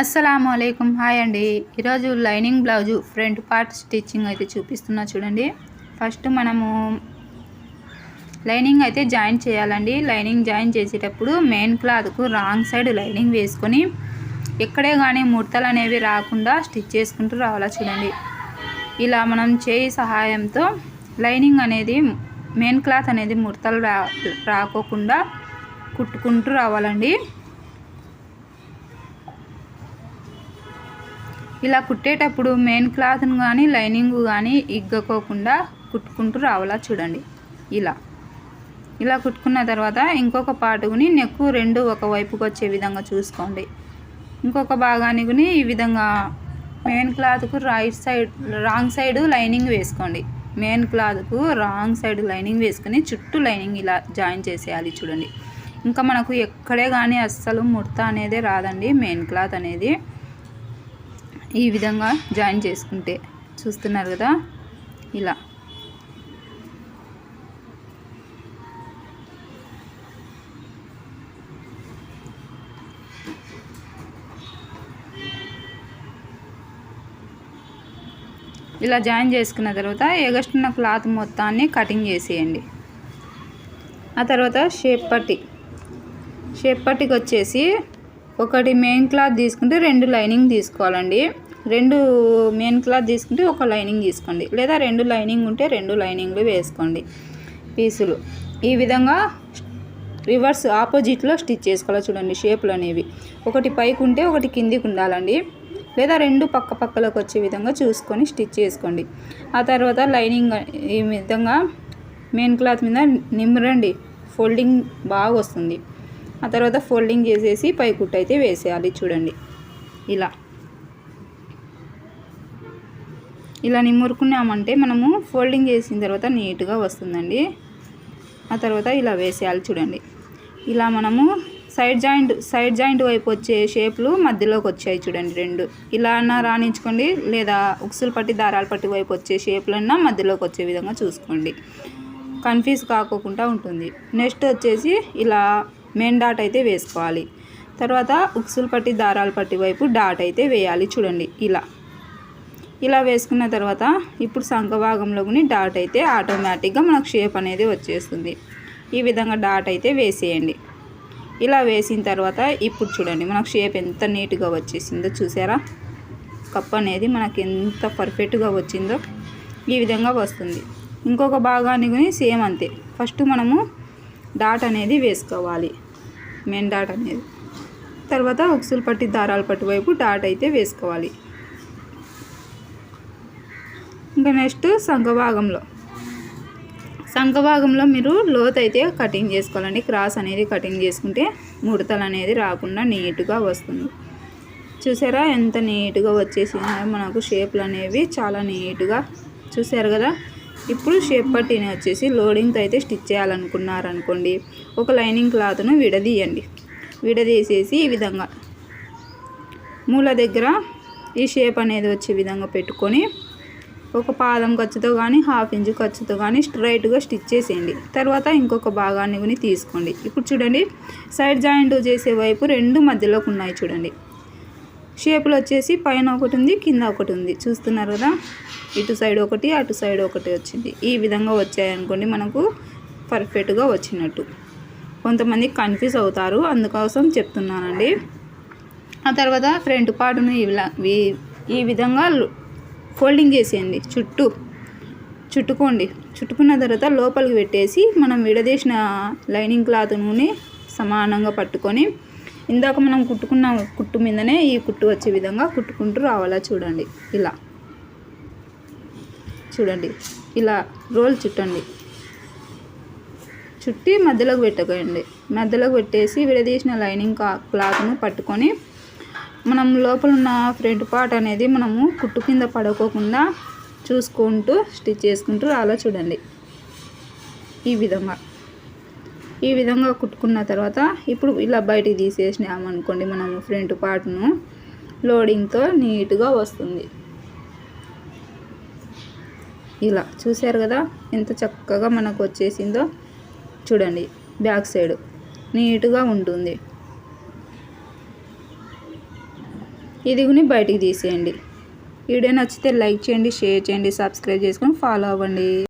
అస్సలం అయికం హాయ్ అండి. ఈరోజు lining blouse front part stitching అయితే చూపిస్తున్నా చూడండి. ఫస్ట్ మనము లైనింగ్ అయితే జాయిన్ చేయాలండి. లైనింగ్ జాయిన్ చేసేటప్పుడు మెయిన్ క్లాత్కు రాంగ్ సైడ్ లైనింగ్ వేసుకొని ఎక్కడే కానీ ముడతలు అనేవి రాకుండా స్టిచ్ చేసుకుంటూ రావాలా చూడండి. ఇలా మనం చేయి సహాయంతో లైనింగ్ అనేది మెయిన్ క్లాత్ అనేది ముడతలు రా రాకోకుండా కుట్టుకుంటూ రావాలండి. ఇలా కుట్టేటప్పుడు మెయిన్ క్లాత్ను కానీ లైనింగ్ కానీ ఇగ్గకోకుండా కుట్టుకుంటూ రావాలా చూడండి. ఇలా. ఇలా కుట్టుకున్న తర్వాత ఇంకొక పాటుకుని నెక్కు రెండు ఒకవైపుకి వచ్చే విధంగా చూసుకోండి. ఇంకొక భాగానికి ఈ విధంగా main క్లాత్కు right side wrong side lining వేసుకోండి. మెయిన్ క్లాత్కు రాంగ్ సైడ్ లైనింగ్ వేసుకుని చుట్టూ లైనింగ్ ఇలా జాయిన్ చేసేయాలి చూడండి. ఇంకా మనకు ఎక్కడే కానీ అస్సలు ముడత అనేది రాదండి మెయిన్ క్లాత్ అనేది. ఈ విధంగా జాయిన్ చేసుకుంటే చూస్తున్నారు కదా? ఇలా. ఇలా జాయిన్ చేసుకున్న తర్వాత ఎగస్టున్న క్లాత్ మొత్తాన్ని కటింగ్ చేసేయండి. ఆ తర్వాత షేప్ పట్టి. షేప్ పట్టికి వచ్చేసి ఒకటి మెయిన్ క్లాత్ తీసుకుంటే రెండు లైనింగ్ తీసుకోవాలండి. రెండు మెయిన్ క్లాత్ తీసుకుంటే ఒక లైనింగ్ తీసుకోండి. లేదా రెండు లైనింగ్ ఉంటే రెండు లైనింగ్లు వేసుకోండి. పీసులు. ఈ విధంగా రివర్స్ ఆపోజిట్లో స్టిచ్ చేసుకోవాలి చూడండి షేపులు అనేవి. ఒకటి పైకి ఉంటే ఒకటి కిందికి ఉండాలండి. లేదా రెండు పక్క పక్కలకు వచ్చే విధంగా చూసుకొని స్టిచ్ చేసుకోండి. ఆ తర్వాత లైనింగ్ ఈ విధంగా మెయిన్ క్లాత్ మీద నిమ్మరండి. ఫోల్డింగ్ బాగా వస్తుంది. ఆ తర్వాత ఫోల్డింగ్ చేసేసి పై కుట్టు అయితే వేసేయాలి చూడండి. ఇలా. ఇలా నిమ్మురుకున్నామంటే మనము ఫోల్డింగ్ చేసిన తర్వాత నీట్గా వస్తుందండి. ఆ తర్వాత ఇలా వేసేయాలి చూడండి. ఇలా మనము సైడ్ జాయింట్ సైడ్ జాయింట్ వైపు వచ్చే షేప్లు మధ్యలోకి వచ్చాయి చూడండి రెండు. ఇలా అన్నా రాణించుకోండి లేదా ఉక్సులు పట్టి దారాలు పట్టి వైపు వచ్చే షేప్లన్నా మధ్యలోకి వచ్చే విధంగా చూసుకోండి. కన్ఫ్యూజ్ కాకోకుండా ఉంటుంది. నెక్స్ట్ వచ్చేసి ఇలా మెయిన్ డాట్ అయితే వేసుకోవాలి. తర్వాత ఉక్సులు పట్టి దారాలు పట్టి వైపు డాట్ అయితే వేయాలి చూడండి ఇలా. ఇలా వేసుకున్న తర్వాత ఇప్పుడు సంఖభాగంలోని డాట్ అయితే ఆటోమేటిక్గా మనకు షేప్ అనేది వచ్చేస్తుంది. ఈ విధంగా డాట్ అయితే వేసేయండి. ఇలా వేసిన తర్వాత ఇప్పుడు చూడండి మనకు షేప్ ఎంత నీట్గా వచ్చేసిందో చూసారా? కప్ అనేది మనకి ఎంత పర్ఫెక్ట్గా వచ్చిందో ఈ విధంగా వస్తుంది. ఇంకొక భాగాన్ని సేమ్ అంతే. ఫస్ట్ మనము డాట్ అనేది వేసుకోవాలి. మెయిన్ డాట్ అనేది. తర్వాత ఉక్సులు పట్టి దారాలు పట్టువైపు డాట్ అయితే వేసుకోవాలి. ఇంకా నెక్స్ట్ సంఘభాగంలో. సంఘభాగంలో మీరు లోత్ అయితే కటింగ్ చేసుకోవాలండి. క్రాస్ అనేది కటింగ్ చేసుకుంటే ముడతలు అనేది రాకుండా నీట్గా వస్తుంది. చూసారా ఎంత నీట్గా వచ్చేసిందో మనకు షేప్లు అనేవి చాలా నీట్గా. చూసారు కదా? ఇప్పుడు షేప్ పట్టిని వచ్చేసి లోడింగ్తో అయితే స్టిచ్ చేయాలనుకున్నారనుకోండి ఒక లైనింగ్ క్లాత్ను విడదీయండి. విడదీసేసి ఈ విధంగా మూల దగ్గర ఈ షేప్ అనేది వచ్చే విధంగా పెట్టుకొని ఒక పాదం ఖర్చుతో కానీ హాఫ్ ఇంచు ఖర్చుతో కానీ స్ట్రైట్గా స్టిచ్ చేసేయండి. తర్వాత ఇంకొక భాగాన్ని కొని తీసుకోండి. ఇప్పుడు చూడండి సైడ్ జాయింట్ చేసే వైపు రెండు మధ్యలోకి ఉన్నాయి చూడండి. షేపులు వచ్చేసి పైన ఒకటి ఉంది కింద ఒకటి ఉంది. చూస్తున్నారు కదా? ఇటు సైడ్ ఒకటి అటు సైడ్ ఒకటి వచ్చింది. ఈ విధంగా వచ్చాయనుకోండి మనకు పర్ఫెక్ట్గా వచ్చినట్టు. కొంతమంది కన్ఫ్యూజ్ అవుతారు. అందుకోసం చెప్తున్నానండి. ఆ తర్వాత ఫ్రంట్ పార్ట్ను ఈ విధంగా ఫోల్డింగ్ చేసేయండి. చుట్టూ చుట్టుకోండి. చుట్టుకున్న తర్వాత లోపలికి పెట్టేసి మనం విడదీసిన లైనింగ్ క్లాత్ నూనె సమానంగా పట్టుకొని ఇందాక మనం కుట్టుకున్న కుట్టు మీదనే ఈ కుట్టు వచ్చే విధంగా కుట్టుకుంటూ రావాలా చూడండి. ఇలా. చూడండి. ఇలా రోల్ చుట్టండి. చుట్టి మధ్యలోకి పెట్టకండి. మధ్యలోకి పెట్టేసి విడదీసిన లైనింగ్ క్లాత్ను పట్టుకొని మనం లోపల ఉన్న ఫ్రంట్ పార్ట్ అనేది మనము కుట్టు కింద పడుకోకుండా చూసుకుంటూ స్టిచ్ చేసుకుంటూ అలా చూడండి. ఈ విధంగా. ఈ విధంగా కుట్టుకున్న తర్వాత ఇప్పుడు ఇలా బయటికి తీసేసినామనుకోండి మనము ఫ్రంట్ పార్ట్ను లోడింగ్తో నీట్గా వస్తుంది. ఇలా చూసారు కదా ఎంత చక్కగా మనకు వచ్చేసిందో చూడండి బ్యాక్ సైడ్ నీట్గా ఉంటుంది. ఇదిగుని బయటికి తీసేయండి. వీడియో నచ్చితే లైక్ చేయండి షేర్ చేయండి సబ్స్క్రైబ్ చేసుకొని ఫాలో అవ్వండి.